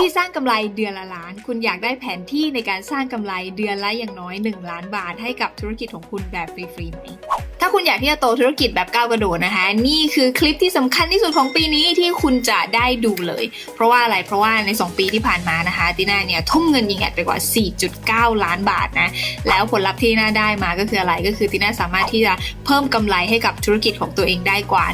ธีสร้างกำไรเดือนละล้าน คุณอยากได้แผนที่ในการสร้างกำไรเดือนละอย่างน้อย 1 ล้านบาทให้กับธุรกิจของคุณแบบฟรีๆไหมถ้าคุณอยากที่จะโตธุรกิจแบบก้าวกระโดดนะคะ นี่คือคลิปที่สำคัญที่สุดของปีนี้ที่คุณจะได้ดูเลย เพราะว่าอะไรเพราะว่าใน 2 ปีที่ผ่านมานะคะติน่าเนี่ยทุ่มเงินยิงแอดไปกว่า 4.9 ล้านบาทนะแล้วผลลัพธ์ที่น่าได้มาก็คืออะไรก็คือติน่าสามารถที่จะเพิ่มกำไรให้กับธุรกิจของตัวเองได้กว่า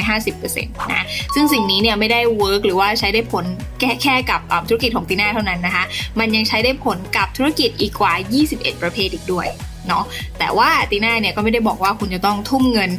150%นะซึ่งสิ่งนี้เนี่ยไม่ได้เวิร์กหรือว่าใช้ได้ผลแค่แค่กับธุรกิจของติน่าเท่านั้นนะคะ มันยังใช้ได้ผลกับธุรกิจอีกกว่า 21 ประเภทอีกด้วยเนาะแต่ว่าตีน่าเนี่ยก็ไม่ได้บอกว่าคุณจะต้องทุ่มเงิน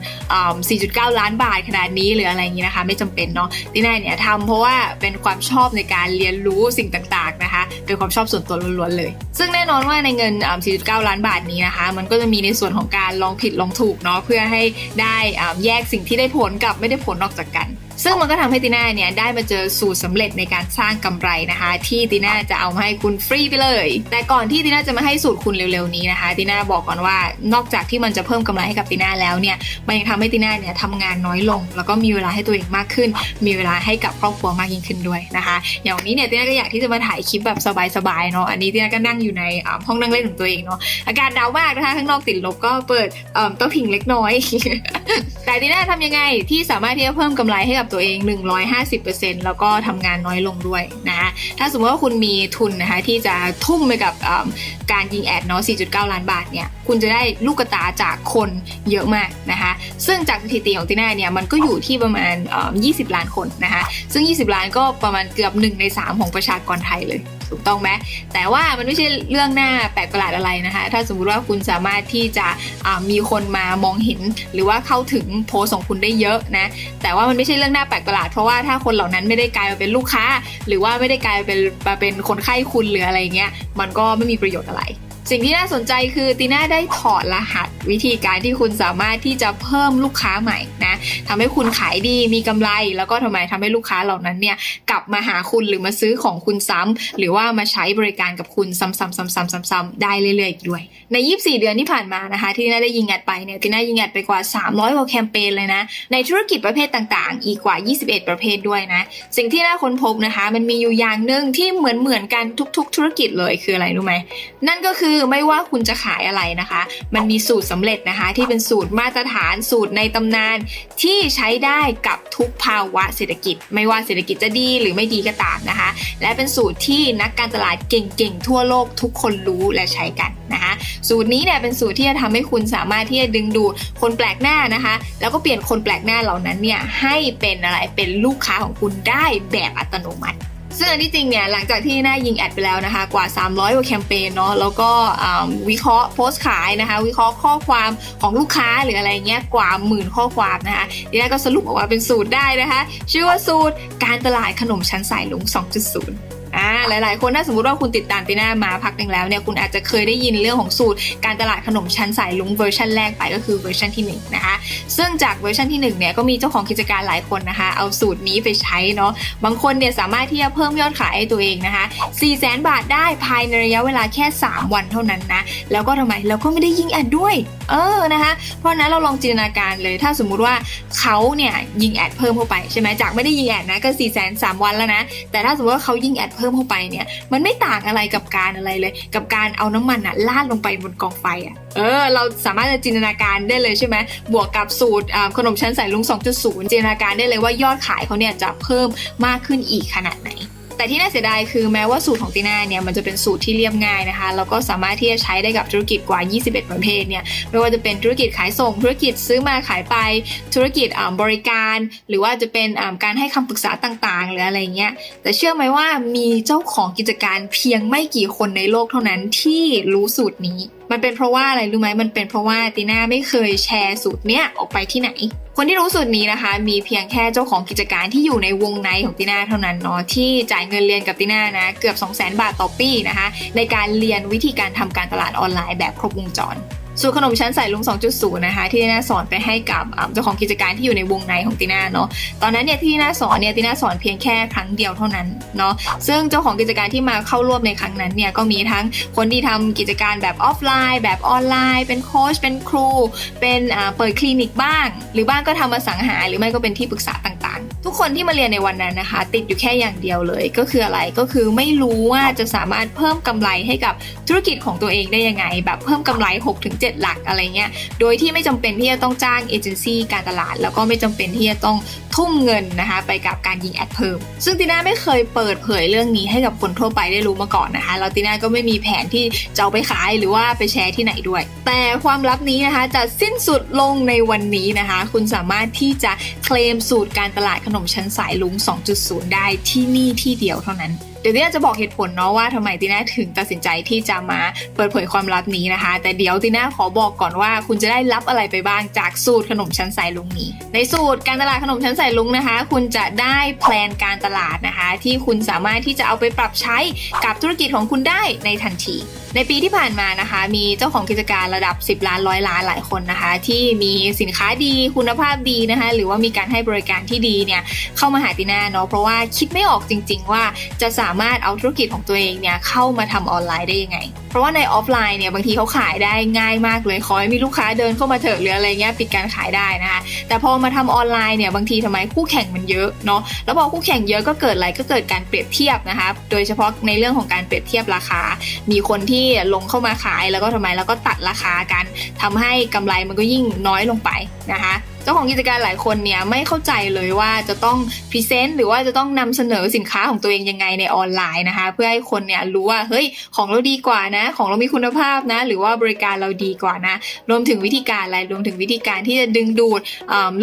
4.9 ล้านบาทขนาดนี้หรืออะไรอย่างนี้นะคะ ไม่จำเป็นเนาะตีน่าเนี่ยทำเพราะว่าเป็นความชอบในการเรียนรู้สิ่งต่างๆนะคะ เป็นความชอบส่วนตัวล้วนๆเลย ซึ่งแน่นอนว่าในเงิน 4.9 ล้านบาทนี้นะคะ มันก็จะมีในส่วนของการลองผิดลองถูกเนาะเพื่อให้ได้แยกสิ่งที่ได้ผลกับไม่ได้ผลออกจากกัน ซึ่งมันก็ทำให้ตีน่าเนี่ยได้มาเจอสูตรสำเร็จในการสร้างกำไรนะคะ ที่ตีน่าจะเอามาให้คุณฟรีไปเลย แต่ก่อนที่ตีน่าจะมาให้สูตรคุณเร็วๆนี้นะคะตีน่าบอกก่อนว่านอกจากที่มันจะเพิ่มกำไรให้กับตีน่าแล้วเนี่ยมันยังทำให้ตีน่าเนี่ยทำงานน้อยลง แล้วก็มีเวลาให้ตัวเองมากขึ้น มีเวลาให้กับครอบครัวมากยิ่งขึ้นด้วยนะคะ อย่างวันนี้เนี่ยตีน่าก็อยากที่จะมาถ่ายคลิปแบบสบายๆเนาะอันนี้ตีน่าก็นั่งอยู่ในห้องนั่งเล่นของตัวเองเนาะอากาศหนาวมากนะคะข้างนอกติดลบก็เปิดเอ่อต้าผิงเล็กน้อย แต่ตีน่าทำยังไงที่สามารถที่จะเพิ่มกำไรให้กับตัวเอง 150%แล้วก็ทำงานน้อยลงด้วยนะคะถ้าสมมติว่าคุณมีทุนนะคะที่จะทุ่มไปกับการยิงแอดเนาะ 4.9 ล้านบาทเนี่ยคุณจะได้ลูกตาจากคนเยอะมากนะคะ ซึ่งจากสถิติของตีน่าเนี่ยมันก็อยู่ที่ประมาณ 20 ล้านคนนะคะ ซึ่ง 20 ล้านก็ประมาณเกือบ 1 ใน 3 ของประชากรไทยเลยถูกต้องไหมแต่ว่ามันไม่ใช่เรื่องหน้าแปลกประหลาดอะไรนะคะ ถ้าสมมุติว่าคุณสามารถที่จะมีคนมามองเห็น หรือว่าเข้าถึงโพสต์ของคุณได้เยอะนะ แต่ว่ามันไม่ใช่เรื่องหน้าแปลกประหลาด เพราะว่าถ้าคนเหล่านั้นไม่ได้กลายมาเป็นลูกค้า หรือว่าไม่ได้กลายเป็นมาเป็นคนไข้คุณหรืออะไรเงี้ย มันก็ไม่มีประโยชน์อะไร สิ่งที่น่าสนใจคือตีน่าได้ถอดรหัส วิธีการที่คุณสามารถที่จะเพิ่มลูกค้าใหม่นะทำให้คุณขายดีมีกำไร แล้วก็ทำไมทำให้ลูกค้าเหล่านั้นเนี่ยกลับมาหาคุณหรือมาซื้อของคุณซ้ำหรือว่ามาใช้บริการกับคุณซ้ำๆๆๆๆได้เรื่อยๆอีกด้วย ใน 24 เดือนที่ผ่านมานะคะ ที่น่าได้ยิงแอดไปเนี่ยที่น่ายิงแอดไปกว่า 300กว่าแคมเปญเลยนะในธุรกิจประเภทต่างๆ อีกกว่า 21 ประเภทด้วยนะสิ่งที่น่าค้นพบนะคะ มันมีอยู่อย่างหนึ่งที่เหมือนเหมือนๆกันทุก ๆ ธุรกิจเลยคืออะไรรู้ไหมนั่นก็คือือไม่ว่าคุณจะขายอะไรนะคะ มันมีสูตรสำเร็จนะคะ ที่เป็นสูตรมาตรฐานสูตรในตำนาน ที่ใช้ได้กับทุกภาวะเศรษฐกิจ ไม่ว่าเศรษฐกิจจะดีหรือไม่ดีก็ตามนะคะ และเป็นสูตรที่นักการตลาดเก่งๆทั่วโลกทุกคนรู้และใช้กันนะคะ สูตรนี้เนี่ยเป็นสูตรที่จะทำให้คุณสามารถที่จะดึงดูดคนแปลกหน้านะคะ แล้วก็เปลี่ยนคนแปลกหน้าเหล่านั้นเนี่ยให้เป็นอะไรเป็นลูกค้าของคุณได้แบบอัตโนมัติ ซึ่งอันที่จริงเนี่ยหลังจากที่น่ายิงแอดไปแล้วนะคะกว่า 300กว่าแคมเปญเนาะแล้วก็วิเคราะห์โพสต์ขายนะคะ วิเคราะห์ข้อความของลูกค้าหรืออะไรเงี้ยกว่าหมื่นข้อความนะคะทีน่าก็สรุปออกมาเป็นสูตรได้นะคะ ชื่อว่าสูตรการตลาดขนมชั้นสายลุง 2.0 อ่าหลายๆ คนถ้าสมมติว่าคุณติดตามตีน่ามาพักหนึ่งแล้วเนี่ยคุณอาจจะเคยได้ยินเรื่องของสูตร การตลาดขนมชั้นสายลุงเวอร์ชันแรกไปก็คือเวอร์ชันที่หนึ่งนะคะซึ่งจากเวอร์ชันที่1เนี่ยก็มีเจ้าของกิจการหลายคนนะคะเอาสูตรนี้ไปใช้เนาะบางคนเนี่ยสามารถที่จะเพิ่มยอดขายให้ตัวเองนะคะ4 0 0 0 0 บาทได้ภายในระยะเวลาแค่ 3 วันเท่านั้นนะแล้วก็ทำไมเราก็ไม่ได้ยิงแอดด้วยเออนะคะเพราะนั้นเราลองจินตนาการเลยถ้าสมมุติว่าเขาเนี่ยยิงแอดเพิ่มเข้าไปใช่ไหมจากไม่ได้ยิงแอดนะก็4 0 0 0 0 3วันแล้วนะแต่ถ้าสมมติว่าเขายิงแอดเพิ่มเข้าไปเนี่ย มันไม่ต่างอะไรกับการอะไรเลย กับการเอาน้ำมันอะลาดลงไปบนกองไฟอะเออ เราสามารถจะจินตนาการได้เลยใช่ไหมบวกกับสูตรขนมชั้นใส่ลุง 2.0 จินตนาการได้เลยว่ายอดขายเขาเนี่ยจะเพิ่มมากขึ้นอีกขนาดไหน แต่ที่น่าเสียดายคือแม้ว่าสูตรของตีน่าเนี่ยมันจะเป็นสูตรที่เรียบง่ายนะคะแล้วก็สามารถที่จะใช้ได้กับธุรกิจกว่า 21 ประเภทเนี่ยไม่ว่าจะเป็นธุรกิจขายส่ง ธุรกิจซื้อมาขายไป ธุรกิจบริการ หรือว่าจะเป็นการให้คำปรึกษาต่างๆ หรืออะไรเงี้ยแต่เชื่อไหมว่ามีเจ้าของกิจการเพียงไม่กี่คนในโลกเท่านั้นที่รู้สูตรนี้ มันเป็นเพราะว่าอะไรรู้ไหมมันเป็นเพราะว่าตีน่าไม่เคยแชร์สูตรเนี้ยออกไปที่ไหน คนที่รู้สูตรนี้นะคะ มีเพียงแค่เจ้าของกิจการที่อยู่ในวงในของตีน่าเท่านั้นเนาะที่จ่ายเงินเรียนกับตีน่านะเกือบ 2 0 0 0 0 0 บาทต่อปีนะคะ ในการเรียนวิธีการทำการตลาดออนไลน์แบบครบวงจร สูตรขนมชั้นใส่ลุง 2.0 นะคะ ที่ตีน่าสอนไปให้กับเจ้าของกิจการที่อยู่ในวงในของตีน่าเนาะตอนนั้นเนี่ยที่ตีน่าสอนเนี่ยตีน่าสอนเพียงแค่ครั้งเดียวเท่านั้นเนาะซึ่งเจ้าของกิจการที่มาเข้าร่วมในครั้งนั้นเนี่ยก็มีทั้งคนที่ทำกิจการแบบออฟไลน์ แบบออนไลน์ เป็นโค้ชเป็นครู เป็นเปิดคลินิกบ้าง หรือบ้างก็ทำมาสังหา หรือไม่ก็เป็นที่ปรึกษาต่างๆ ทุกคนที่มาเรียนในวันนั้นนะคะ ติดอยู่แค่อย่างเดียวเลยก็คืออะไรก็คือไม่รู้ว่าจะสามารถเพิ่มกำไรให้กับธุรกิจของตัวเองได้ยังไง แบบเพิ่มกำไร 6-7หลักอะไรเงี้ย โดยที่ไม่จำเป็นที่จะต้องจ้างเอเจนซี่การตลาด แล้วก็ไม่จำเป็นที่จะต้องทุ่มเงินนะคะไปกับการยิงแอดเพิ่ม ซึ่งตีน่าไม่เคยเปิดเผยเรื่องนี้ให้กับคนทั่วไปได้รู้มาก่อนนะคะแล้วตีน่าก็ไม่มีแผนที่จะเอาไปขายหรือว่าไปแชร์ที่ไหนด้วย แต่ความลับนี้นะคะจะสิ้นสุดลงในวันนี้นะคะ คุณสามารถที่จะเคลมสูตรการตลาดขนมชั้นสายลุง 2.0 ได้ที่นี่ที่เดียวเท่านั้น เดี๋ยวตีน่าจะบอกเหตุผลเนาะว่าทำไมตีน่าถึงตัดสินใจที่จะมาเปิดเผยความลับนี้นะคะ แต่เดี๋ยวตีน่าขอบอกก่อนว่า คุณจะได้รับอะไรไปบ้างจากสูตรขนมชั้นสายลุงนี้ ในสูตรการตลาดขนมชั้นสายลุงนะคะ คุณจะได้แพลนการตลาดนะคะ ที่คุณสามารถที่จะเอาไปปรับใช้กับธุรกิจของคุณได้ในทันทีในปีที่ผ่านมานะคะ มีเจ้าของกิจการระดับ 10 ล้านร้อยล้านหลายคนนะคะ ที่มีสินค้าดีคุณภาพดีนะคะ หรือว่ามีการให้บริการที่ดีเนี่ยเข้ามาหาติน่าเนาะเพราะว่าคิดไม่ออกจริง ๆ ว่าจะสามารถเอาธุรกิจของตัวเองเนี่ยเข้ามาทำออนไลน์ได้ยังไง เพราะว่าในออฟไลน์เนี่ยบางทีเขาขายได้ง่ายมากเลยขอให้มีลูกค้าเดินเข้ามาเถอะหรืออะไรเงี้ยปิดการขายได้นะคะแต่พอมาทำออนไลน์เนี่ยบางทีทำไมคู่แข่งมันเยอะเนาะแล้วพอคู่แข่งเยอะก็เกิดอะไรก็เกิดการเปรียบเทียบนะคะโดยเฉพาะในเรื่องของการเปรียบเทียบราคา มีคนที่ลงเข้ามาขายแล้วก็ทำไมแล้วก็ตัดราคากันทำให้กำไรมันก็ยิ่งน้อยลงไปนะคะ เจ้าของกิจการหลายคนเนี่ยไม่เข้าใจเลยว่าจะต้องพรีเซนต์หรือว่าจะต้องนำเสนอสินค้าของตัวเองยังไงในออนไลน์นะคะ เพื่อให้คนเนี่ยรู้ว่าเฮ้ยของเราดีกว่านะ ของเรามีคุณภาพนะ หรือว่าบริการเราดีกว่านะ รวมถึงวิธีการอะไรรวมถึงวิธีการที่จะดึงดูด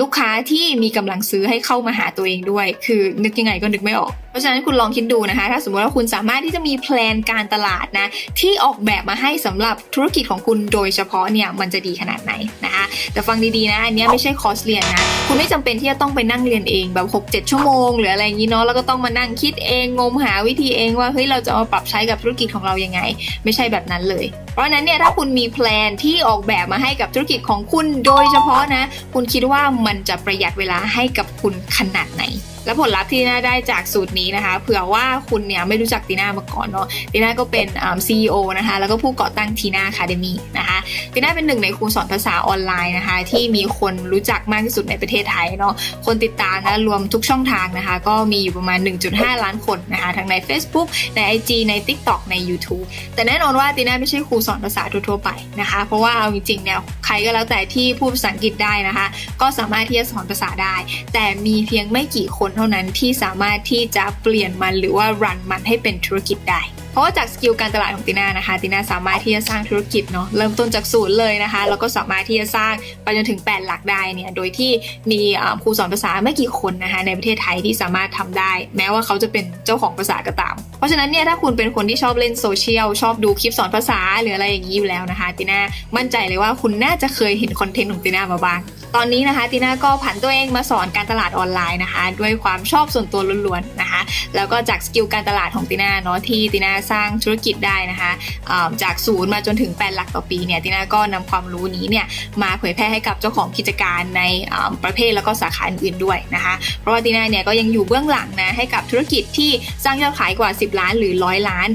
ลูกค้าที่มีกำลังซื้อให้เข้ามาหาตัวเองด้วย คือนึกยังไงก็นึกไม่ออกเพราะฉะนั้นคุณลองคิดดูนะคะ ถ้าสมมติว่าคุณสามารถที่จะมีแพลนการตลาดนะที่ออกแบบมาให้สำหรับธุรกิจของคุณโดยเฉพาะเนี่ยมันจะดีขนาดไหนนะคะแต่ฟังดีๆนะอันนี้ไม่ใช่คอร์สเรียนนะคุณไม่จำเป็นที่จะต้องไปนั่งเรียนเองแบบ 6-7 ชั่วโมง หรืออะไรอย่างนี้เนาะแล้วก็ต้องมานั่งคิดเองงมหาวิธีเองว่าเฮ้ยเราจะเอามาปรับใช้กับธุรกิจของเรายังไง ไม่ใช่แบบนั้นเลย ราะนั้นเนี่ยถ้าคุณมีแพลนที่ออกแบบมาให้กับธุรกิจของคุณโดยเฉพาะนะ คุณคิดว่ามันจะประหยัดเวลาให้กับคุณขนาดไหน และผลลัพธ์ที่น่าได้จากสูตรนี้นะคะ เผื่อว่าคุณเนี่ยไม่รู้จักตีน่ามาก่อนเนาะตีน่าก็เป็นอ่า CEO นะคะ แล้วก็ผู้ก่อตั้งทีน่าคาเดมีนะคะตีน่าเป็นหนึ่งในครูสอนภาษาออนไลน์นะคะ ที่มีคนรู้จักมากที่สุดในประเทศไทยเนาะคนติดตามนะรวมทุกช่องทางนะคะ ก็มีอยู่ประมาณ 1.5 ล้านคนนะคะทั้งใน Facebook ใน IG ใน TikTok ใน YouTube แต่แน่นอนว่าตีน่าไม่ใช่ครูสอนภาษาทั่วๆไปนะคะ เพราะว่าเอาจริงๆเนี่ยใครก็แล้วแต่ที่พูดภาษาอังกฤษได้นะคะ ก็สามารถที่จะสอนภาษาได้ แต่มีเพียงไม่กี่คนเท่านั้นที่สามารถที่จะเปลี่ยนมันหรือว่ารันมันให้เป็นธุรกิจได้เพราะว่าจากสกิลการตลาดของติน่านะคะติน่าสามารถที่จะสร้างธุรกิจเนาะเริ่มต้นจากศูนย์เลยนะคะแล้วก็สามารถที่จะสร้างไปจนถึง 8 หลักได้เนี่ยโดยที่มีครูสอนภาษาไม่กี่คนนะคะในประเทศไทยที่สามารถทำได้ แม้ว่าเขาจะเป็นเจ้าของภาษาก็ตาม เพราะฉะนั้นเนี่ยถ้าคุณเป็นคนที่ชอบเล่นโซเชียลชอบดูคลิปสอนภาษาหรืออะไรอย่างนี้อยู่แล้วนะคะติน่ามั่นใจเลยว่าคุณน่าจะเคยเห็นคอนเทนต์ของติน่ามาบ้างตอนนี้นะคะติน่าก็ผันตัวเองมาสอนการตลาดออนไลน์นะคะ ด้วยความชอบส่วนตัวล้วนๆนะคะ แล้วก็จากสกิลการตลาดของติน่าเนาะที่ติน่าสร้างธุรกิจได้นะคะจากศูนย์มาจนถึง8หลักต่อปีเนี่ยติน่าก็นำความรู้นี้เนี่ยมาเผยแพร่ให้กับเจ้าของกิจการในประเภทแล้วก็สาขาอื่นๆด้วยนะคะเพราะว่าติน่าเนี่ยก็ยังอยู่เบื้องหลังนะให้กับธุรกิจที่สร้างยอดขายกว่า 10 ล้านหรือร้อยล้าน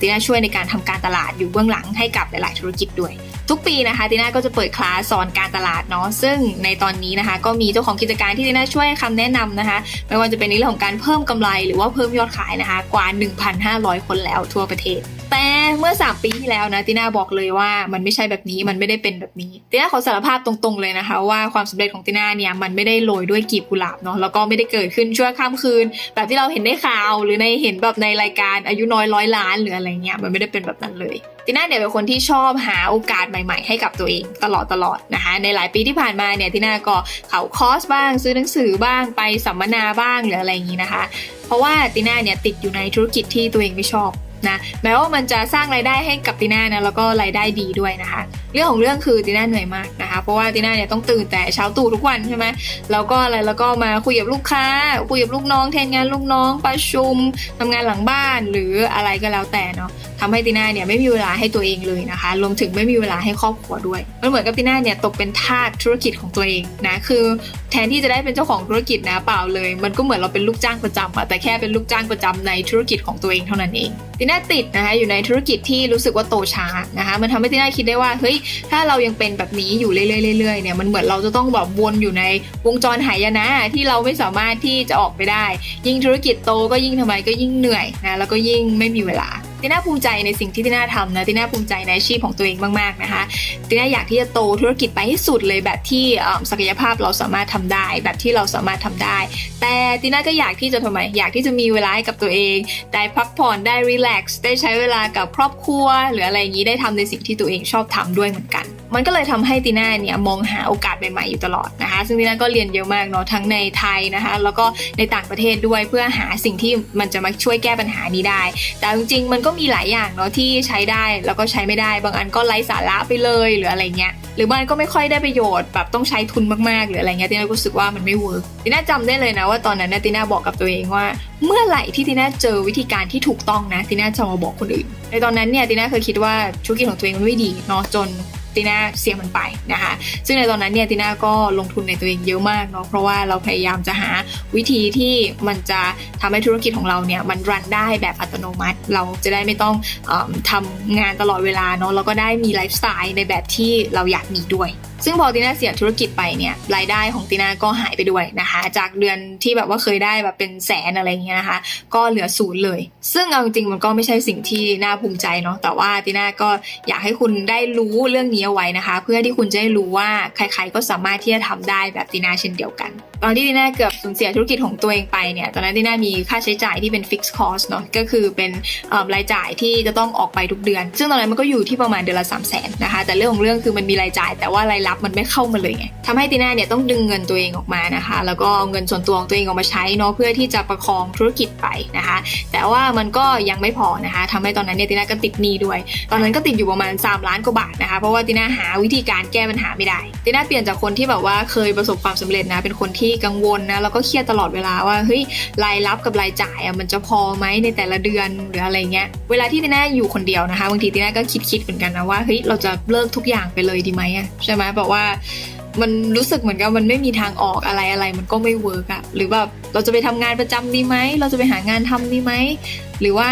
ติน่าช่วยในการทำการตลาดอยู่เบื้องหลังให้กับหลาย ๆ ธุรกิจด้วย ทุกปีนะคะตีน่าก็จะเปิดคลาสสอนการตลาดเนาะซึ่งในตอนนี้นะคะ ก็มีเจ้าของกิจการที่ตีน่าช่วยให้คำแนะนำนะคะ ไม่ว่าจะเป็นในเรื่องของการเพิ่มกำไร หรือว่าเพิ่มยอดขายนะคะ กว่า 1,500 คนแล้วทั่วประเทศแต่เมื่อ3ปีที่แล้วนะติน่าบอกเลยว่ามันไม่ใช่แบบนี้มันไม่ได้เป็นแบบนี้ติน่าขอสารภาพตรงๆเลยนะคะ ว่าความสำเร็จของติน่าเนี่ยมันไม่ได้โรยด้วยกลีบกุหลาบเนาะแล้วก็ไม่ได้เกิดขึ้นชั่วข้ามคืน แบบที่เราเห็นในข่าวหรือในเห็นแบบในรายการอายุน้อยร้อยล้านหรืออะไรเงี้ยมันไม่ได้เป็นแบบนั้นเลยติน่าเนี่ยเป็นคนที่ชอบหาโอกาสใหม่ๆ ให้กับตัวเองตลอดตลอดนะคะ ในหลายปีที่ผ่านมาเนี่ยติน่าก็เขาคอร์สบ้าง ซื้อหนังสือบ้างไปสัมมนาบ้างหรืออะไรอย่างนี้นะคะ เพราะว่าติน่าเนี่ยติดอยู่ในธุรกิจที่ตัวเองไม่ชอบ นะแม้ว่ามันจะสร้างรายได้ให้กับติน่านะแล้วก็รายได้ดีด้วยนะคะ เรื่องของเรื่องคือติน่าเหนื่อยมากนะคะ เพราะว่าติน่าเนี่ยต้องตื่นแต่เช้าตู่ทุกวันใช่ไหมแล้วก็อะไรแล้วก็มาคุยกับลูกค้า คุยกับลูกน้องแทนงานลูกน้องประชุมทำงานหลังบ้านหรืออะไรก็แล้วแต่เนาะทำให้ติน่าเนี่ยไม่มีเวลาให้ตัวเองเลยนะคะ รวมถึงไม่มีเวลาให้ครอบครัวด้วยมันเหมือนกับติน่าเนี่ยตกเป็นทาสธุรกิจของตัวเองนะคือ แทนที่จะได้เป็นเจ้าของธุรกิจนะเปล่าเลย มันก็เหมือนเราเป็นลูกจ้างประจำอะแต่แค่เป็นลูกจ้างประจำในธุรกิจของตัวเองเท่านั้นเองติน่าาติดนะคะอยู่ในธุรกิจที่รู้สึกว่าโตช้านะคะมันทำให้ติน่าคิดได้ว่าเฮ้ยถ้าเรายังเป็นแบบนี้อยู่เรื่อยๆเนี่ยมันเหมือนเราจะต้องแบบวนอยู่ในวงจรหายนะที่เราไม่สามารถที่จะออกไปได้ ยิ่งธุรกิจโตก็ยิ่งทำไมก็ยิ่งเหนื่อยนะแล้วก็ยิ่งไม่มีเวลา ติน่าภูมิใจในสิ่งที่ติน่าทำนะติน่าภูมิใจในอาชีพของตัวเองมากๆนะคะติน่าอยากที่จะโตธุรกิจไปให้สุดเลยแบบที่ศักยภาพเราสามารถทำได้ แบบที่เราสามารถทำได้ แต่ติน่าก็อยากที่จะทำไมอยากที่จะมีเวลาให้กับตัวเอง ได้พักผ่อนได้รีแลกซ์ได้ใช้เวลากับครอบครัว หรืออะไรอย่างนี้ได้ทำในสิ่งที่ตัวเองชอบทำด้วยเหมือนกัน มันก็เลยทำให้ติน่าเนี่ยมองหาโอกาสใหม่ๆอยู่ตลอดนะคะ ซึ่งติน่าก็เรียนเยอะมากเนาะทั้งในไทยนะคะ แล้วก็ในต่างประเทศด้วยเพื่อหาสิ่งที่มันจะมาช่วยแก้ปัญหานี้ได้ แต่จริงๆมันก็มีหลายอย่างเนาะที่ใช้ได้แล้วก็ใช้ไม่ได้ บางอันก็ไร้สาระไปเลยหรืออะไรเงี้ยหรือบางอันก็ไม่ค่อยได้ประโยชน์แบบต้องใช้ทุนมากๆ หรืออะไรเงี้ยติน่ารู้สึกว่ามันไม่เวิร์กติน่าจำได้เลยนะว่าตอนนั้นนะติน่าบอกกับตัวเองว่า เมื่อไหร่ที่ติน่าเจอวิธีการที่ถูกต้องนะติน่าจะมาบอกคนอื่น ในตอนนั้นเนี่ยติน่าเคยคิดว่าธุรกิจของตัวเองมันไม่ดีเนาะจน ติน่าเสียมันไปนะคะ ซึ่งในตอนนั้นเนี่ยติน่าก็ลงทุนในตัวเองเยอะมากเนาะเพราะว่าเราพยายามจะหาวิธีที่มันจะทำให้ธุรกิจของเราเนี่ยมันรันได้แบบอัตโนมัติ เราจะได้ไม่ต้องอมทำงานตลอดเวลาเนาะแล้วก็ได้มีไลฟ์สไตล์ในแบบที่เราอยากมีด้วยซึ่งพอตีน่าเสียธุรกิจไปเนี่ยรายได้ของตีน่าก็หายไปด้วยนะคะ จากเดือนที่แบบว่าเคยได้แบบเป็นแสนอะไรเงี้ยนะคะ ก็เหลือศูนย์เลย ซึ่งเอาจริงมันก็ไม่ใช่สิ่งที่น่าภูมิใจเนาะแต่ว่าตีน่าก็อยากให้คุณได้รู้เรื่องนี้เอาไว้นะคะ เพื่อที่คุณจะได้รู้ว่าใครๆก็สามารถที่จะทำได้แบบตีน่าเช่นเดียวกัน อนที่ติน่าเกือบสูญเสียธุรกิจของตัวเองไปเนี่ยตอนนั้นติน่ามีค่าใช้จ่ายที่เป็น fixed cost เนาะก็คือเป็นรายจ่ายที่จะต้องออกไปทุกเดือน ซึ่งตอนนั้นมันก็อยู่ที่ประมาณเดือนละ3 0 0 0 0นนะคะแต่เรื่องของเรื่องคือมันมีรายจ่าย แต่ว่ารายรับมันไม่เข้ามาเลยไงทำให้ติน่าเนี่ยต้องดึงเงินตัวเองออกมานะคะ แล้วก็เอาเงินส่วนตัวของตัวเองออกมาใช้เนาะเพื่อที่จะประคองธุรกิจไปนะคะ แต่ว่ามันก็ยังไม่พอนะคะทำให้ตอนนั้นเนี่ยติน่าก็ติดหนี้ด้วย ตอนนั้นก็ติดอยู่ประมาณ 3 ล้านกว่าบาทนะคะเพราะว่าติน่าหาวิธีการแก้ปัญหาไม่ได้ติน่าเปลี่ยนจากคนที่แบบว่าเคยประสบความสำเร็จนะเป็นคนที่กังวลนะแล้วก็เครียดตลอดเวลาว่าเฮ้ยรายรับกับรายจ่ายอะมันจะพอไหมในแต่ละเดือนหรืออะไรเงี้ยเวลาที่ติน่าอยู่คนเดียวนะคะบางทีติน่าก็คิดคิดเหมือนกันนะว่าเฮ้ยเราจะเลิกทุกอย่างไปเลยดีไหมอะใช่ไหมแบบว่ามันรู้สึกเหมือนกับมันไม่มีทางออกอะไรอะไร มันก็ไม่เวิร์กอะหรือแบบเราจะไปทำงานประจำดีไหมเราจะไปหางานทำดีไหมหรือว่า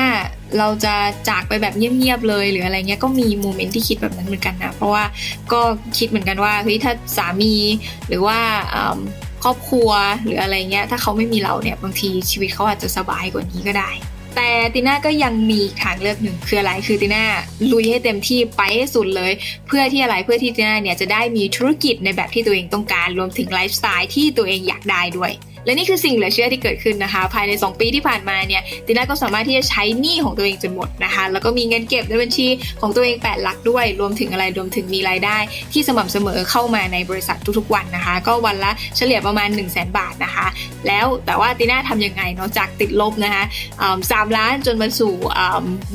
เราจะจากไปแบบเงียบๆเลย หรืออะไรเงี้ยก็มีโมเมนต์ที่คิดแบบนั้นเหมือนกันนะเพราะว่าก็คิดเหมือนกันว่าเฮ้ยถ้าสามีหรือว่า ครอบครัวหรืออะไรเงี้ย ถ้าเขาไม่มีเราเนี่ยบางทีชีวิตเขาอาจจะสบายกว่านี้ก็ได้ แต่ติน่าก็ยังมีทางเลือกหนึ่งคืออะไรคือติน่าลุยให้เต็มที่ไปให้สุดเลย เพื่อที่อะไรเพื่อที่ติน่าเนี่ยจะได้มีธุรกิจในแบบที่ตัวเองต้องการรวมถึงไลฟ์สไตล์ที่ตัวเองอยากได้ด้วย และนี่คือสิ่งเหลือเชื่อที่เกิดขึ้นนะคะ ภายใน 2 ปีที่ผ่านมาเนี่ยติน่าก็สามารถที่จะใช้หนี้ของตัวเองจนหมดนะคะ แล้วก็มีเงินเก็บในบัญชีของตัวเอง 8 หลักด้วย รวมถึงอะไรรวมถึงมีรายได้ ที่สม่ำเสมอเข้ามาในบริษัททุกๆ วันนะคะ ก็วันละเฉลี่ยประมาณ 1 0 0 0 0แบาทนะคะ แล้วแต่ว่าติน่าทำยังไงเนาะจากติดลบนะคะสามล้านจนมาสู่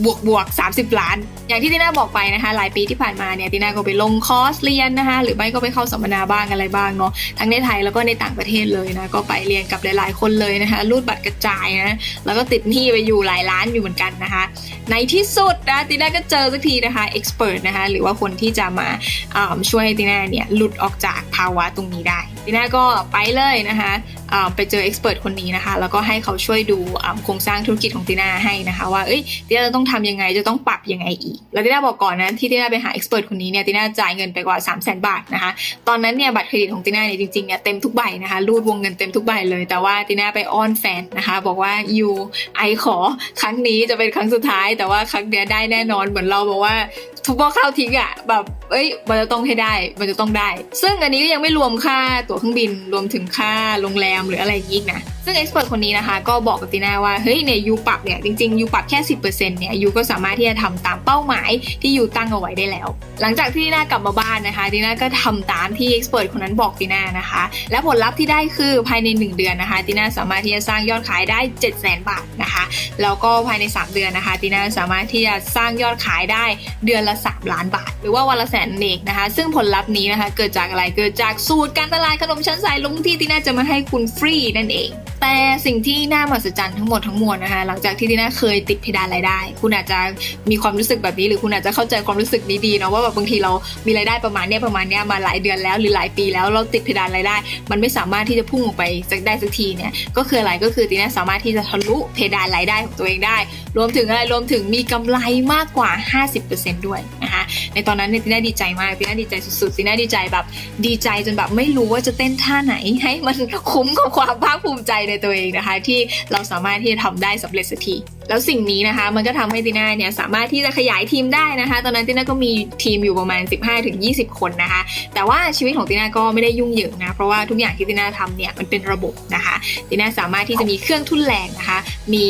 บวกบวก30 ล้าน อย่างที่ติน่าบอกไปนะคะหลายปีที่ผ่านมาเนี่ยติน่าก็ไปลงคอร์สเรียนนะคะหรือไม่ก็ไปเข้าสัมมนาบ้างอะไรบ้างเนาะทั้งในไทยแล้วก็ในต่างประเทศเลยนะก็ไปเรียนกับหลายๆ คนเลยนะคะรูดบัตรกระจายนะแล้วก็ติดหนี้ไปอยู่หลายล้านอยู่เหมือนกันนะคะ ในที่สุดนะตีน่าก็เจอสักทีนะคะเอ็กซ์เพรสนะคะหรือว่าคนที่จะมาาช่วยให้ตีน่าเนี่ยหลุดออกจากภาวะตรงนี้ได้ตีน่าก็ไปเลยนะคะ ไปเจอเอ็กซ์เพรสคนนี้นะคะ แล้วก็ให้เขาช่วยดูโครงสร้างธุรกิจของติน่าให้นะคะ ว่าเอ้ยติน่าจะต้องทำยังไงจะต้องปรับยังไงอีก แล้วติน่าบอกก่อนนะที่ติน่าไปหาเอ็กซ์เพรสคนนี้เนี่ยติน่าจ่ายเงินไปกว่า 3 0 0 0 0 0บาทนะคะ ตอนนั้นเนี่ยบัตรเครดิตของติน่าเนี่ยจริงๆเนี่ยเต็มทุกใบนะคะรูดวงเงินเต็มทุกใบเลย แต่ว่าติน่าไปอ้อนแฟนนะคะ บอกว่ายูไอขอครั้งนี้จะเป็นครั้งสุดท้าย แต่ว่าครั้งเนี้ยได้แน่นอนเหมือนเราบอกว่าทุบหม้อข้าวทิ้งอะแบบเอ้ย มันจะต้องให้ได้ มันจะต้องได้ ซึ่งอันนี้ก็ยังไม่รวมค่าตั๋วเครื่องบินรวมถึงค่าโรงแรมหรืออะไรอีกนะ ซึ่งเอ็กซ์เพรสคนนี้นะคะ ก็บอกกับติน่าว่า เฮ้ยเนี่ยยูปรับเนี่ยจริงๆยูปรับแค่ 10%เนี่ยยูก็สามารถที่จะทำตามเป้าหมายที่ยูตั้งเอาไว้ได้แล้ว หลังจากที่ติน่ากลับมาบ้านนะคะติน่าก็ทำตามที่เอ็กซ์เพรสคนนั้นบอกติน่านะคะ และผลลัพธ์ที่ได้คือภายใน 1 เดือนนะคะติน่าสามารถที่จะสร้างยอดขายได้ 7 0 0 0 0 0 บาทนะคะ แล้วก็ภายใน 3 เดือนนะคะติน่าสามารถที่จะสร้างยอดขายได้เดือนละ 3 ล้านบาท หรือว่าวันละแสนเองนะคะ ซึ่งผลลัพธ์นี้นะคะ เกิดจากอะไรเกิดจากสูตรการตลาดขนมชั้นสายลุงที่ติน่าจะมาให้คุณฟรีนั่นเอง แต่สิ่งที่น่ามหัศจรรย์ทั้งหมดทั้งมวลนะคะ หลังจากที่ติน่าเคยติดเพดานรายได้ คุณอาจจะมีความรู้สึกแบบนี้ หรือคุณอาจจะเข้าใจความรู้สึกนี้ดีเนาะว่าแบบบางทีเรามีรายได้ประมาณเนี้ยประมาณเนี้ยมาหลายเดือนแล้ว หรือหลายปีแล้วเราติดเพดานรายได้ มันไม่สามารถที่จะพุ่งออกไปสักได้สักทีเนี่ยก็คืออะไรก็คือติน่าสามารถที่จะทะลุเพดานรายได้ของตัวเองได้ รวมถึงอะไรรวมถึงมีกำไรมากกว่า 50%ด้วยนะคะในตอนนั้นเนี่ยติน่าดีใจมากติน่าดีใจสุดๆติน่าดีใจแบบดีใจจนแบบไม่รู้ว่าจะเต้นท่าไหนให้มันคุ้มกับความภาคภูมิใจในตัวเองนะคะ ที่เราสามารถที่จะทำได้สำเร็จสักที แล้วสิ่งนี้นะคะ มันก็ทำให้ติน่าเนี่ยสามารถที่จะขยายทีมได้นะคะ ตอนนั้นติน่าก็มีทีมอยู่ประมาณ 15-20 คนนะคะ แต่ว่าชีวิตของติน่าก็ไม่ได้ยุ่งเหยิงนะเพราะว่าทุกอย่างที่ติน่าทำเนี่ยมันเป็นระบบนะคะติน่าสามารถที่จะมีเครื่องทุนแรงนะคะ มี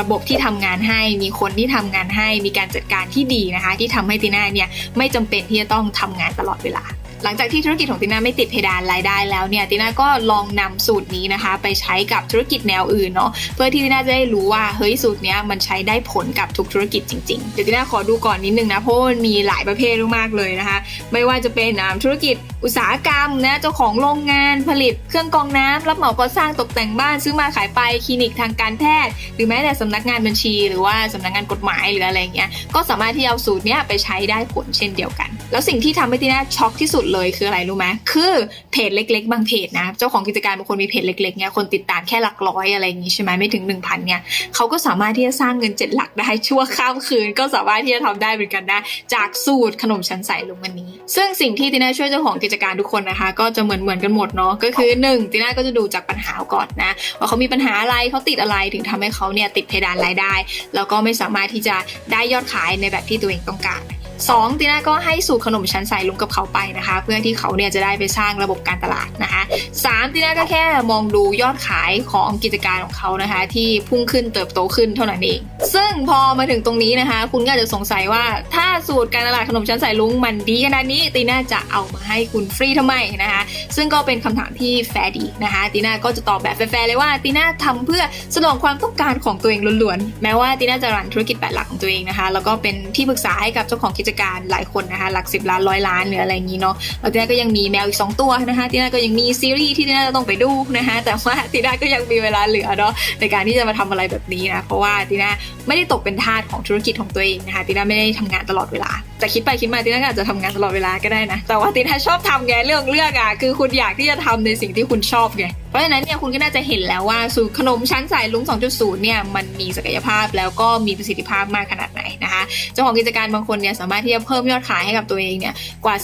ระบบที่ทำงานให้ มีคนที่ทำงานให้ มีการจัดการที่ดีนะคะ ที่ทำให้ติน่าเนี่ยไม่จำเป็นที่จะต้องทำงานตลอดเวลา หลังจากที่ธุรกิจของติน่าไม่ติดเพดานรายได้แล้วเนี่ยติน่าก็ลองนำสูตรนี้นะคะ ไปใช้กับธุรกิจแนวอื่นเนาะเพื่อที่ติน่าจะได้รู้ว่าเฮ้ยสูตรเนี้ยมันใช้ได้ผลกับทุกธุรกิจจริงๆเดี๋ยวติน่าขอดูก่อนนิดนึงนะเพราะมันมีหลายประเภทมากๆเลยนะคะ ไม่ว่าจะเป็นธุรกิจอุตสาหกรรมนะเจ้าของโรงงานผลิต เครื่องกรองน้ำรับเหมาก่อสร้างตกแต่งบ้านซื้อมาขายไปคลินิกทางการแพทย์หรือแม้แต่สำนักงานบัญชี หรือว่าสำนักงานกฎหมายหรืออะไรเงี้ยก็สามารถที่เอาสูตรเนี้ยไปใช้ได้ผลเช่นเดียวกัน แล้วสิ่งที่ทำให้ติน่าช็อกที่สุดเลยคืออะไรรู้ไหมคือเพจเล็ก ๆ บางเพจนะ เจ้าของกิจการบางคนมีเพจเล็กๆเนี่ยคนติดตามแค่หลักร้อยอะไรอย่างงี้ใช่ไหมไม่ถึง 1,000เนี่ยเขาก็สามารถที่จะสร้างเงินเจ็ดหลักได้ชั่วข้ามคืน ก็สามารถที่จะทำได้เหมือนกันนะจากสูตรขนมชั้นใสลงวันนี้ ซึ่งสิ่งที่ติน่าช่วยเจ้าของกิจการทุกคนนะคะ ก็จะเหมือนเหมือนๆกันหมดเนาะก็คือหนึ่งติน่าก็จะดูจากปัญหาก่อนนะว่าเขามีปัญหาอะไรเขาติดอะไรถึงทำให้เขาเนี่ยติดเพดานรายได้ แล้วก็ไม่สามารถที่จะได้ยอดขายในแบบที่ตัวเองต้องการ สองตีน่าก็ให้สูตรขนมชั้นใส่ลุงกับเขาไปนะคะ เพื่อที่เขาเนี่ยจะได้ไปสร้างระบบการตลาดนะคะสามตีน่าก็แค่มองดูยอดขายของกิจการของเขานะคะ ที่พุ่งขึ้นเติบโตขึ้นเท่านั้นเอง ซึ่งพอมาถึงตรงนี้นะคะ คุณก็อาจจะสงสัยว่าถ้าสูตรการตลาดขนมชั้นใส่ลุงมันดีขนาดนี้ตีน่าจะเอามาให้คุณฟรีทำไมนะคะ ซึ่งก็เป็นคำถามที่แฟร์ดีนะคะตีน่าก็จะตอบแบบแฟร์ๆเลยว่าตีน่าทำเพื่อสนองความต้องการของตัวเองล้วนๆแม้ว่าตีน่าจะรันธุรกิจแปดหลักของตัวเองนะคะ แล้วก็เป็นที่ปรึกษาให้กับเจ้าของกิจการหลายคนนะคะหลักสิบล้านร้อยล้านหรืออะไรอย่างนี้เนาะแล้วตีน่าก็ยังมีแมวอีก 2 ตัวนะคะตีน่าก็ยังมีซีรีส์ที่ตีน่าจะต้องไปดูนะคะแต่ว่าตีน่าก็ยังมีเวลาเหลือเนาะในการที่จะมาทำอะไรแบบนี้นะเพราะว่าตีน่าไม่ได้ตกเป็นทาสของธุรกิจของตัวเองนะคะตีน่าไม่ได้ทำงานตลอดเวลา แต่คิดไปคิดมาตีน่าก็อาจจะทำงานตลอดเวลาก็ได้นะแต่ว่าตีน่าชอบทำไงเรื่องเรื่องอะคือคุณอยากที่จะทำในสิ่งที่คุณชอบไง เพราะฉะนั้นเนี่ยคุณก็น่าจะเห็นแล้วว่าสูตรขนมชั้นสายลุง 2.0 เนี่ยมันมีศักยภาพแล้วก็มีประสิทธิภาพมากขนาดไหนนะคะเจ้าของกิจการบางคนเนี่ยสามารถที่จะเพิ่มยอดขายให้กับตัวเองเนี่ยกว่า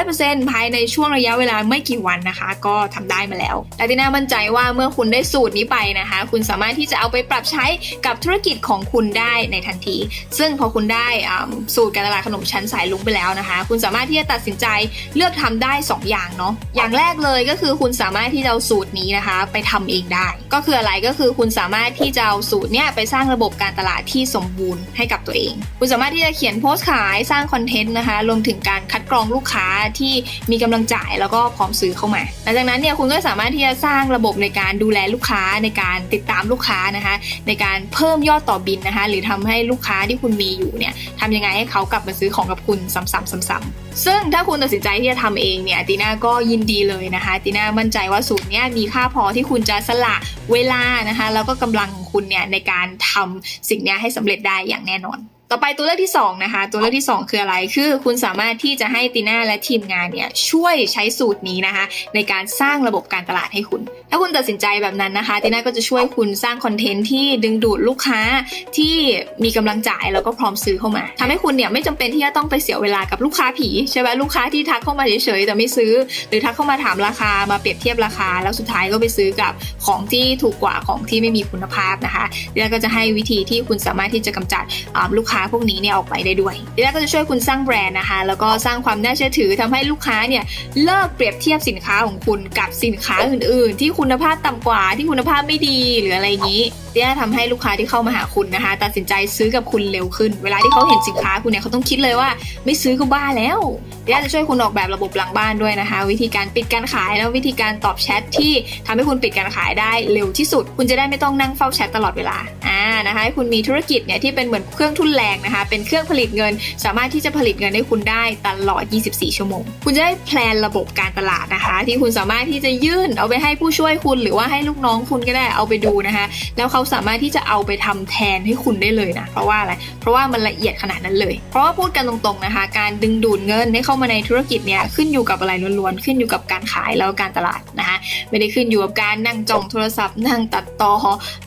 300%ภายในช่วงระยะเวลาไม่กี่วันนะคะ ก็ทำได้มาแล้วและที่น่ามั่นใจว่าเมื่อคุณได้สูตรนี้ไปนะคะ คุณสามารถที่จะเอาไปปรับใช้กับธุรกิจของคุณได้ในทันที ซึ่งพอคุณได้สูตรการตลาดขนมชั้นสายลุงไปแล้วนะคะ คุณสามารถที่จะตัดสินใจเลือกทำได้ 2 อย่างเนาะอย่างแรกเลยก็คือคุณสามารถที่จะเอาสูตรนี้นะคะ ไปทำเองได้ ก็คืออะไรก็คือคุณสามารถที่จะเอาสูตรเนี่ยไปสร้างระบบการตลาดที่สมบูรณ์ให้กับตัวเอง คุณสามารถที่จะเขียนโพสต์ขายสร้างคอนเทนต์นะคะ รวมถึงการคัดกรองลูกค้าที่มีกำลังจ่ายแล้วก็พร้อมซื้อเข้ามา หลังจากนั้นเนี่ยคุณก็สามารถที่จะสร้างระบบในการดูแลลูกค้าในการติดตามลูกค้านะคะ ในการเพิ่มยอดต่อบินนะคะ หรือทำให้ลูกค้าที่คุณมีอยู่เนี่ยทำยังไงให้เขากลับมาซื้อของกับคุณซ้ำๆซ้ำๆซึ่งถ้าคุณตัดสินใจที่จะทำเองเนี่ยตีน่าก็ยินดีเลยนะคะตีน่ามั่นใจว่าสูตรเนี้ยมีค่าาพอที่คุณจะสละเวลานะคะ แล้วก็กำลังของคุณเนี่ยในการทำสิ่งนี้ให้สำเร็จได้อย่างแน่นอน ต่อไปตัวเลือกที่2นะคะ ตัวเลือกที่ 2 คืออะไรคือ คุณสามารถที่จะให้ตีน่าและทีมงานเนี่ยช่วยใช้สูตรนี้นะคะ ในการสร้างระบบการตลาดให้คุณ ถ้าคุณตัดสินใจแบบนั้นนะคะตีน่าก็จะช่วยคุณสร้างคอนเทนต์ที่ดึงดูดลูกค้าที่มีกำลังจ่ายแล้วก็พร้อมซื้อเข้ามาทำให้คุณเนี่ยไม่จำเป็นที่จะต้องไปเสียเวลากับลูกค้าผีใช่ไหมลูกค้าที่ทักเข้ามาเฉยๆแต่ไม่ซื้อ หรือทักเข้ามาถามราคามาเปรียบเทียบราคา แล้วสุดท้ายก็ไปซื้อกับของที่ถูกกว่าของที่ไม่มีคุณภาพนะคะตีน่าก็จะให้วิธีที่คุณสามารถที่จะกำจัดลูกค้าพวกนี้เนี่ยออกไปได้ด้วยตีน่าก็จะช่วยคุณสร้างแบรนด์นะคะ แล้วก็สร้างความน่าเชื่อถือทำให้ลูกค้าเนี่ยเลิกเปรียบเทียบสินค้าของคุณกับสินค้าอื่น ๆ ที่คุณภาพต่ำกว่าที่คุณภาพไม่ดีหรืออะไรอย่างนี้เตี้ยทำให้ลูกค้าที่เข้ามาหาคุณนะคะ ตัดสินใจซื้อกับคุณเร็วขึ้น เวลาที่เขาเห็นสินค้าคุณเนี่ยเขาต้องคิดเลยว่า ไม่ซื้อก็บ้าแล้วเตี้ยจะช่วยคุณออกแบบระบบหลังบ้านด้วยนะคะ วิธีการปิดการขายแล้ววิธีการตอบแชทที่ทำให้คุณปิดการขายได้เร็วที่สุด คุณจะได้ไม่ต้องนั่งเฝ้าแชทตลอดเวลาอ่านะคะให้คุณมีธุรกิจเนี่ยที่เป็นเหมือนเครื่องทุนแรงนะคะ เป็นเครื่องผลิตเงิน สามารถที่จะผลิตเงินให้คุณได้ตลอด 24 ชั่วโมง คุณจะได้แพลนระบบการตลาดนะคะ ที่คุณสามารถที่จะยื่นเอาไปให้ผู้ช่วยคุณ หรือว่าให้ลูกน้องคุณก็ได้เอาไปดูนะคะ แล้วเขาสามารถที่จะเอาไปทำแทนให้คุณได้เลยนะเพราะว่าอะไรเพราะว่ามันละเอียดขนาดนั้นเลย เพราะว่าพูดกันตรงๆนะคะ การดึงดูดเงินให้เข้ามาในธุรกิจเนี่ยขึ้นอยู่กับอะไรล้วนๆขึ้นอยู่กับการขายแล้วการตลาดนะคะไม่ได้ขึ้นอยู่กับการนั่งจองโทรศัพท์ นั่งตัดต่อ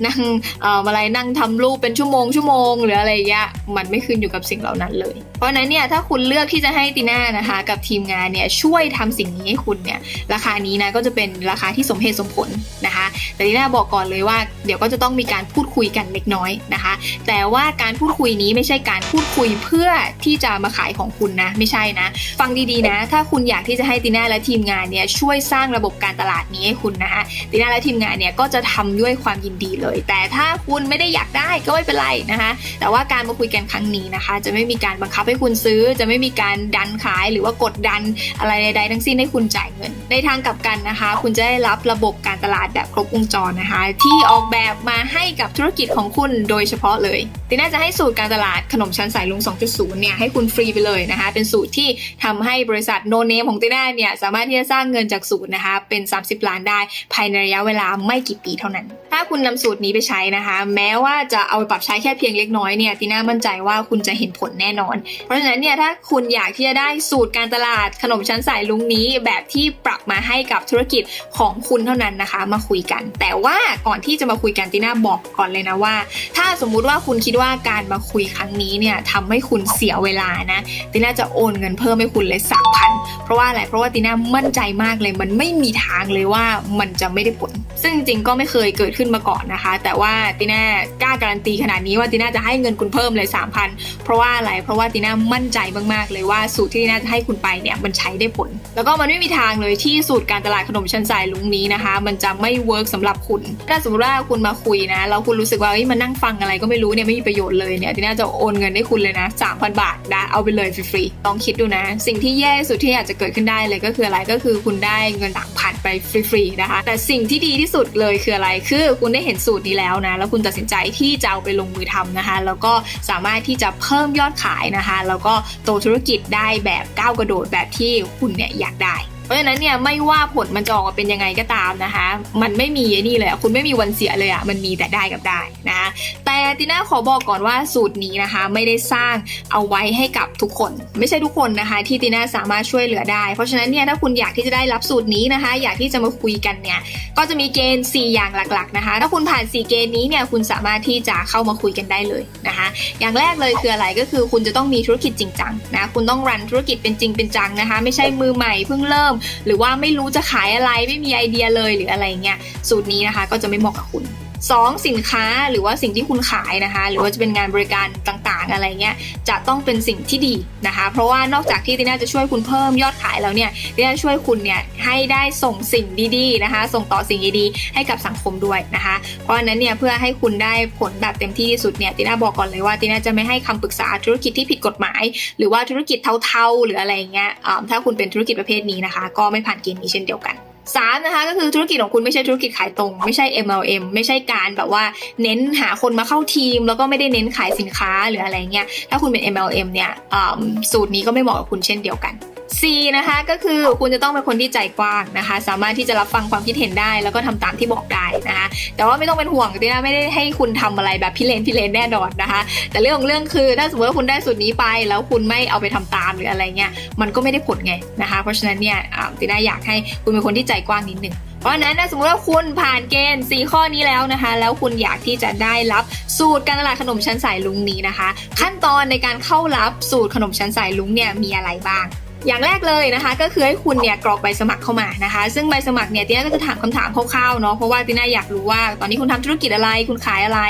นั่งอออะไรนั่งทำรูปเป็นชั่วโมงชั่วโมงหรืออะไรอย่างเงี้ยมันไม่ขึ้นอยู่กับสิ่งเหล่านั้นเลย เพราะนั้นเนี่ยถ้าคุณเลือกที่จะให้ติน่านะคะ กับทีมงานเนี่ยช่วยทำสิ่งนี้ให้คุณเนี่ยราคานี้นะก็จะเป็นราคาที่สมเหตุสมผลนะคะ แต่ติน่าบอกก่อนเลยว่า เดี๋ยวก็จะต้องมีการพูดคุยกันเล็กน้อยนะคะ แต่ว่าการพูดคุยนี้ไม่ใช่การพูดคุยเพื่อที่จะมาขายของคุณนะไม่ใช่นะ ฟังดีๆนะ ถ้าคุณอยากที่จะให้ติน่าและทีมงานเนี่ยช่วยสร้างระบบการตลาดนี้ให้คุณนะคะติน่าและทีมงานเนี่ยก็จะทำด้วยความยินดีเลย แต่ถ้าคุณไม่ได้อยากได้ก็ไม่เป็นไรนะคะ แต่ว่าการมาคุยกันครั้งนี้นะคะ จะไม่มีการบังคับให้คุณซื้อ จะไม่มีการดันขายหรือว่ากดดันอะไรใดๆทั้งสิ้นให้คุณจ่ายเงิน ในทางกลับกันนะคะ คุณจะได้รับระบบการตลาดแบบครบวงจรนะคะ ที่ออกแบบมาให้กับธุรกิจของคุณโดยเฉพาะเลยติน่าจะให้สูตรการตลาดขนมชั้นสายลุง 2.0 เนี่ยให้คุณฟรีไปเลยนะคะ เป็นสูตรที่ทำให้บริษัทโนเนมของติน่าเนี่ยสามารถที่จะสร้างเงินจากสูตรนะคะ เป็น 30 ล้านได้ภายในระยะเวลาไม่กี่ปีเท่านั้น ถ้าคุณนำสูตรนี้ไปใช้นะคะ แม้ว่าจะเอาไปปรับใช้แค่เพียงเล็กน้อยเนี่ยติน่ามั่นใจว่าคุณจะเห็นผลแน่นอน เพราะฉะนั้นเนี่ยถ้าคุณอยากที่จะได้สูตรการตลาดขนมชั้นสายลุงนี้แบบที่ปรับมาให้กับธุรกิจของคุณเท่านั้นนะคะ มาคุยกัน แต่ว่าก่อนที่จะมาคุยกันติน่าบอกก่อนเลยนะว่า ถ้าสมมุติว่าคุณคิดว่าการมาคุยครั้งนี้เนี่ยทำให้คุณเสียเวลานะติน่าจะโอนเงินเพิ่มให้คุณเลยสามพันเพราะว่าอะไรเพราะว่าติน่ามั่นใจมากเลย มันไม่มีทางเลยว่ามันจะไม่ได้ผล ซึ่งจริงๆก็ไม่เคยเกิดขึ้นมาก่อนนะคะ แต่ว่าติน่ากล้าการันตีขนาดนี้ว่าติน่าจะให้เงินคุณเพิ่มเลย3,000 เพราะว่าอะไร เพราะว่าติน่ามั่นใจมากๆ เลยว่าสูตรที่ติน่าจะให้คุณไปเนี่ยมันใช้ได้ผล แล้วก็มันไม่มีทางเลยที่สูตรการตลาดขนมชั้นสายลุงนี้นะคะ มันจะไม่เวิร์กสำหรับคุณ ถ้าสมมติว่าคุณมาคุยนะแล้วคุณรู้สึกว่าเฮ้ยมันนั่งฟังอะไรก็ไม่รู้เนี่ยไม่มีประโยชน์เลยเนี่ยติน่าจะโอนเงินให้คุณเลยนะ3,000 บาทนะเอาไปเลยฟรีๆลองคิดดูนะ สิ่งที่แย่สุดที่อาจจะเกิดขึ้นได้เลยก็คืออะไรก็คือคุณได้เงินต่างพันไปฟรีๆนะคะแต่สิ่งที่ดีที่สุดเลยคืออะไรคือคุณได้เห็นสูตรนี้แล้วนะแล้วคุณตัดสินใจที่จะเอาไปลงมือทำนะคะ แล้วก็สามารถที่จะเพิ่มยอดขายนะคะ แล้วก็โตธุรกิจได้แบบก้าวกระโดดแบบที่คุณเนี่ยอยากได้ เพราะฉะนั้นเนี่ยไม่ว่าผลมันจะออกมาเป็นยังไงก็ตามนะคะ มันไม่มีนี่เลยคุณไม่มีวันเสียเลยอะมันมีแต่ได้กับได้นะคะแต่ติน่าขอบอกก่อนว่าสูตรนี้นะคะ ไม่ได้สร้างเอาไว้ให้กับทุกคน ไม่ใช่ทุกคนนะคะ ที่ติน่าสามารถช่วยเหลือได้ เพราะฉะนั้นเนี่ยถ้าคุณอยากที่จะได้รับสูตรนี้นะคะ อยากที่จะมาคุยกันเนี่ยก็จะมีเกณฑ์ 4 อย่างหลัก ๆนะคะ ถ้าคุณผ่าน 4 เกณฑ์นี้เนี่ยคุณสามารถที่จะเข้ามาคุยกันได้เลยนะคะ อย่างแรกเลยคืออะไรก็คือคุณจะต้องมีธุรกิจจริงจังนะคุณต้องรันธุรกิจเป็นจริงเป็นจังนะคะ ไม่ใช่มือใหม่เพิ่งเริ่มหรือว่าไม่รู้จะขายอะไรไม่มีไอเดียเลยหรืออะไรเงี้ยสูตรนี้นะคะก็จะไม่เหมาะกับคุณ 2. สินค้าหรือว่าสิ่งที่คุณขายนะคะ หรือว่าจะเป็นงานบริการต่างๆ อะไรเงี้ยจะต้องเป็นสิ่งที่ดีนะคะ เพราะว่านอกจากที่ติน่าจะช่วยคุณเพิ่มยอดขายแล้วเนี่ยติน่าช่วยคุณเนี่ยให้ได้ส่งสิ่งดีๆนะคะ ส่งต่อสิ่งดีๆให้กับสังคมด้วยนะคะ เพราะฉะนั้นเนี่ยเพื่อให้คุณได้ผลแบบเต็มที่ที่สุดเนี่ยติน่าบอกก่อนเลยว่าติน่าจะไม่ให้คำปรึกษาธุรกิจที่ผิดกฎหมาย หรือว่าธุรกิจเทาๆหรืออะไรเงี้ยถ้าคุณเป็นธุรกิจประเภทนี้นะคะ ก็ไม่ผ่านเกณฑ์นี้เช่นเดียวกัน สามนะคะก็คือธุรกิจของคุณไม่ใช่ธุรกิจขายตรง ไม่ใช่ MLM ไม่ใช่การแบบว่าเน้นหาคนมาเข้าทีม แล้วก็ไม่ได้เน้นขายสินค้าหรืออะไรเงี้ยถ้าคุณเป็น MLM เนี่ยสูตรนี้ก็ไม่เหมาะกับคุณเช่นเดียวกัน C นะคะก็คือคุณจะต้องเป็นคนที่ใจกว้างนะคะ สามารถที่จะรับฟังความคิดเห็นได้ แล้วก็ทำตามที่บอกได้นะคะ แต่ว่าไม่ต้องเป็นห่วงติน่าไม่ได้ให้คุณทำอะไรแบบพิเรนพิเรนแน่นอนนะคะ แต่เรื่องของเรื่องคือถ้าสมมติว่าคุณได้สูตรนี้ไป แล้วคุณไม่เอาไปทำตามหรืออะไรเงี้ยมันก็ไม่ได้ผลไงนะคะ เพราะฉะนั้นเนี่ยติน่าอยากให้คุณเป็นคนที่ใจกว้างนิดนึงเพราะฉะนั้นถ้าสมมติว่าคุณผ่านเกณฑ์ 4 ข้อนี้แล้วนะคะ แล้วคุณอยากที่จะได้รับสูตรการตลาดขนมชั้นสายลุงนี้นะคะ ขั้นตอนในการเข้ารับสูตรขนมชั้นสายลุงเนี่ยมีอะไรบ้าง อย่างแรกเลยนะคะก็คือให้คุณเนี่ยกรอกใบสมัครเข้ามานะคะ ซึ่งใบสมัครเนี่ยติน่าก็จะถามคำถามคร่าวๆเนาะเพราะว่าติน่าอยากรู้ว่าตอนนี้คุณทำธุรกิจอะไร คุณขายอะไร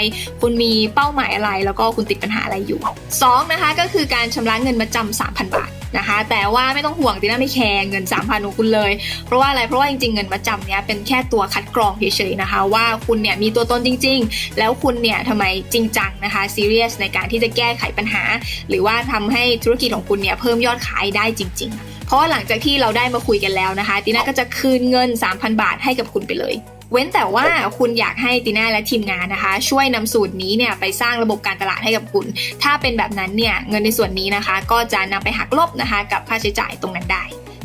คุณมีเป้าหมายอะไร แล้วก็คุณติดปัญหาอะไรอยู่สองนะคะก็คือการชำระเงินมาจำ3,000 บาทนะคะ แต่ว่าไม่ต้องห่วงติน่าไม่แคร์เงิน 3,000ของคุณเลย เพราะว่าอะไรเพราะว่าจริงๆเงินมาจำเนี่ยเป็นแค่ตัวคัดกรองเฉยๆนะคะ ว่าคุณเนี่ยมีตัวตนจริง ๆ แล้วคุณเนี่ยทำไมจริงจังนะคะซีเรียสในการที่จะแก้ไขปัญหา หรือว่าทำให้ธุรกิจของคุณเนี่ยเพิ่มยอดขายได้จริงๆเพราะว่าหลังจากที่เราได้มาคุยกันแล้วนะคะติน่าก็จะคืนเงิน 3,000 บาทให้กับคุณไปเลย เว้นแต่ว่าคุณอยากให้ติน่าและทีมงานนะคะ ช่วยนำสูตรนี้เนี่ยไปสร้างระบบการตลาดให้กับคุณ ถ้าเป็นแบบนั้นเนี่ยเงินในส่วนนี้นะคะ ก็จะนำไปหักลบนะคะ กับค่าใช้จ่ายตรงนั้นได้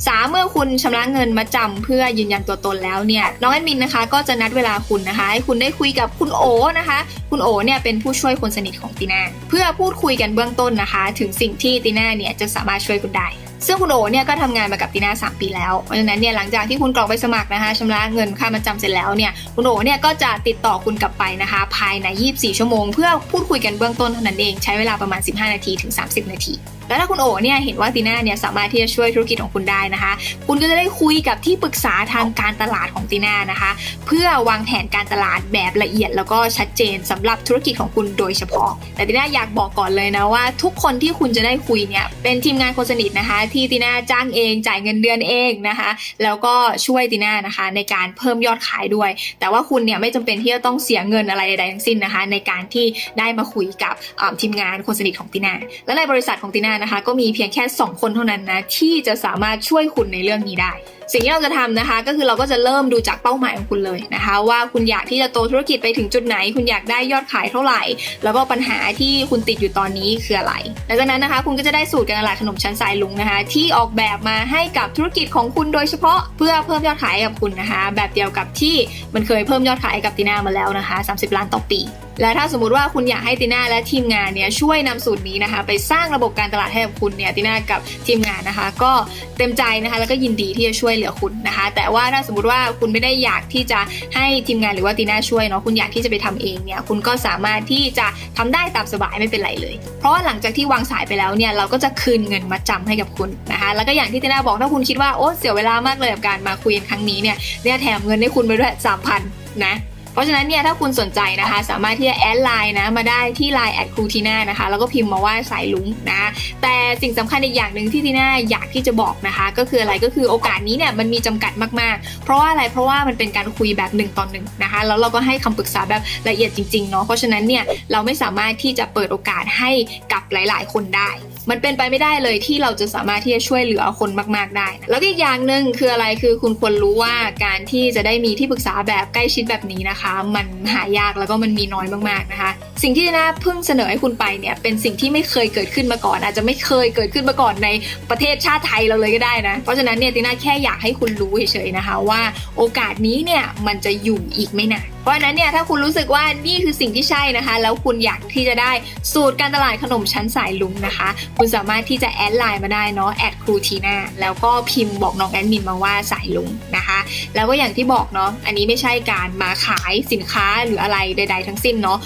สามเมื่อคุณชำระเงินมาจำเพื่อยืนยันตัวตนแล้วเนี่ยน้องแอดมินนะคะ ก็จะนัดเวลาคุณนะคะ ให้คุณได้คุยกับคุณโอนะคะ คุณโอเนี่ยเป็นผู้ช่วยคนสนิทของตีน่าเพื่อพูดคุยกันเบื้องต้นนะคะ ถึงสิ่งที่ตีน่าเนี่ยจะสามารถช่วยคุณได้ ซึ่งคุณโอเนี่ยก็ทำงานมากับตีน่า3 ปีแล้วเพราะฉะนั้นเนี่ยหลังจากที่คุณกรอกไปสมัครนะคะชำระเงินค่ามัดจำเสร็จแล้วเนี่ยคุณโอเนี่ยก็จะติดต่อคุณกลับไปนะคะ ภายใน 24 ชั่วโมง เพื่อพูดคุยกันเบื้องต้นเท่านั้นเองใช้เวลาประมาณ 15 นาทีถึง 30 นาทีแล้วถ้าคุณโอเนี่ยเห็นว่าตีน่าเนี่ยสามารถที่จะช่วยธุรกิจของคุณได้นะคะ คุณก็จะได้คุยกับที่ปรึกษาทางการตลาดของตีน่านะคะ เพื่อวางแผนการตลาดแบบละเอียดแล้วก็ชัดเจนสำหรับธุรกิจของคุณโดยเฉพาะ แต่ตีน่าอยากบอกก่อนเลยนะว่า ทุกคนที่คุณจะได้คุยเนี่ยเป็นทีมงานคนสนิทนะคะ ที่ตีน่าจ้างเองจ่ายเงินเดือนเองนะคะ แล้วก็ช่วยตีน่านะคะ ในการเพิ่มยอดขายด้วย แต่ว่าคุณเนี่ยไม่จำเป็นที่จะต้องเสียเงินอะไรใดๆทั้งสิ้นนะคะ ในการที่ได้มาคุยกับทีมงานคนสนิทของตีน่าและในบริษัทของตีน่านะคะ ก็มีเพียงแค่ 2 คนเท่านั้นนะ ที่จะสามารถช่วยคุณในเรื่องนี้ได้ สิ่งที่เราจะทำนะคะ ก็คือเราก็จะเริ่มดูจากเป้าหมายของคุณเลยนะคะ ว่าคุณอยากที่จะโตธุรกิจไปถึงจุดไหน คุณอยากได้ยอดขายเท่าไหร่ แล้วก็ปัญหาที่คุณติดอยู่ตอนนี้คืออะไรหลังจากนั้นนะคะ คุณก็จะได้สูตรการตลาดขนมชั้นสายลุงนะคะ ที่ออกแบบมาให้กับธุรกิจของคุณโดยเฉพาะเพื่อเพิ่มยอดขายให้กับคุณนะคะ แบบเดียวกับที่มันเคยเพิ่มยอดขายให้กับตีน่ามาแล้วนะคะ 30 ล้านต่อปี และถ้าสมมติว่าคุณอยากให้ติน่าและทีมงานเนี่ยช่วยนำสูตรนี้นะคะ ไปสร้างระบบการตลาดให้กับคุณเนี่ยติน่ากับทีมงานนะคะ ก็เต็มใจนะคะ แล้วก็ยินดีที่จะช่วยเหลือคุณนะคะ แต่ว่าถ้าสมมติว่าคุณไม่ได้อยากที่จะให้ทีมงานหรือว่าตีน่าช่วยเนาะคุณอยากที่จะไปทำเองเนี่ยคุณก็สามารถที่จะทำได้ตามสบายไม่เป็นไรเลย เพราะว่าหลังจากที่วางสายไปแล้วเนี่ยเราก็จะคืนเงินมาจำให้กับคุณนะคะ แล้วก็อย่างที่ตีน่าบอกถ้าคุณคิดว่าโอ้เสียเวลามากเลยกับการมาคุยครั้งนี้เนี่ยเนี่ยแถมเงินให้คุณไปด้วยสามพันนะ เพราะฉะนั้นเนี่ยถ้าคุณสนใจนะคะ สามารถที่จะแอดไลน์นะมาได้ที่ Line แอดครูทีน่านะคะ แล้วก็พิมพ์มาว่าสายลุงนะ แต่สิ่งสำคัญอีกอย่างหนึ่งที่ทีน่าอยากที่จะบอกนะคะ ก็คืออะไรก็คือโอกาสนี้เนี่ยมันมีจำกัดมากๆ เพราะว่าอะไรเพราะว่ามันเป็นการคุยแบบหนึ่งต่อหนึ่งนะคะ แล้วเราก็ให้คำปรึกษาแบบละเอียดจริงๆเนาะเพราะฉะนั้นเนี่ยเราไม่สามารถที่จะเปิดโอกาสให้กับหลาย ๆ คนได้มันเป็นไปไม่ได้เลยที่เราจะสามารถที่จะช่วยเหลือคนมาก ๆได้ แล้วอีกอย่างหนึ่งคืออะไรคือคุณควรรู้ว่าการที่จะได้มีที่ปรึกษาแบบใกล้ชิดแบบนี้นะคะ มันหายากแล้วก็มันมีน้อยมากๆนะคะ สิ่งที่น่าเพิ่งเสนอให้คุณไปเนี่ยเป็นสิ่งที่ไม่เคยเกิดขึ้นมาก่อน อาจจะไม่เคยเกิดขึ้นมาก่อนในประเทศชาติไทยเราเลยก็ได้นะ เพราะฉะนั้นเนี่ยติน่าแค่อยากให้คุณรู้เฉยๆนะคะ ว่าโอกาสนี้เนี่ยมันจะอยู่อีกไม่นานเพราะฉะนั้นเนี่ยถ้าคุณรู้สึกว่านี่คือสิ่งที่ใช่นะคะ แล้วคุณอยากที่จะได้สูตรการตลาดขนมชั้นสายลุงนะคะคุณสามารถที่จะแอดไลน์มาได้เนาะแอดครูทีน่าแล้วก็พิมพ์บอกน้องแอดมินมาว่าสายลุงนะคะ แล้วก็อย่างที่บอกเนาะอันนี้ไม่ใช่การมาขายสินค้าหรืออะไรใด ๆ ทั้งสิ้นเนาะ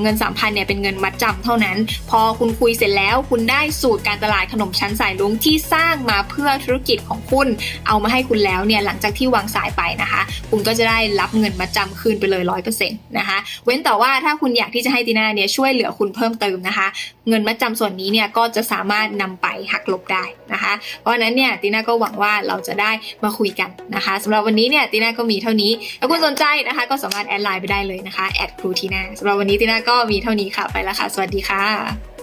เงิน3 0 0 0เนี่ยเป็นเงินมัดจำเท่านั้น พอคุณคุยเสร็จแล้วคุณได้สูตรการตลาดขนมชั้นสายลุงที่สร้างมาเพื่อธุรกิจของคุณเอามาให้คุณแล้วเนี่ยหลังจากที่วางสายไปนะคะ คุณก็จะได้รับเงินมาจำคืนไปเลยร้อยเปอร์เซ็นต์นะคะเว้นแต่ว่าถ้าคุณอยากที่จะให้ตีน่าเนี่ยช่วยเหลือคุณเพิ่มเติมนะคะ เงินมัดจำส่วนนี้เนี่ยก็จะสามารถนำไปหักลบได้นะคะ เพราะฉะนั้นเนี่ยตีน่าก็หวังว่าเราจะได้มาคุยกันนะคะสำหรับวันนี้เนี่ยตีน่าก็มีเท่านี้ถ้าคุณสนใจนะคะ ก็สามารถแอดไลน์ไปได้เลยนะคะแอดครูทีน่าสำหรับวันนี้ตีน่าก็มีเท่านี้ค่ะไปแล้วค่ะ สวัสดีค่ะ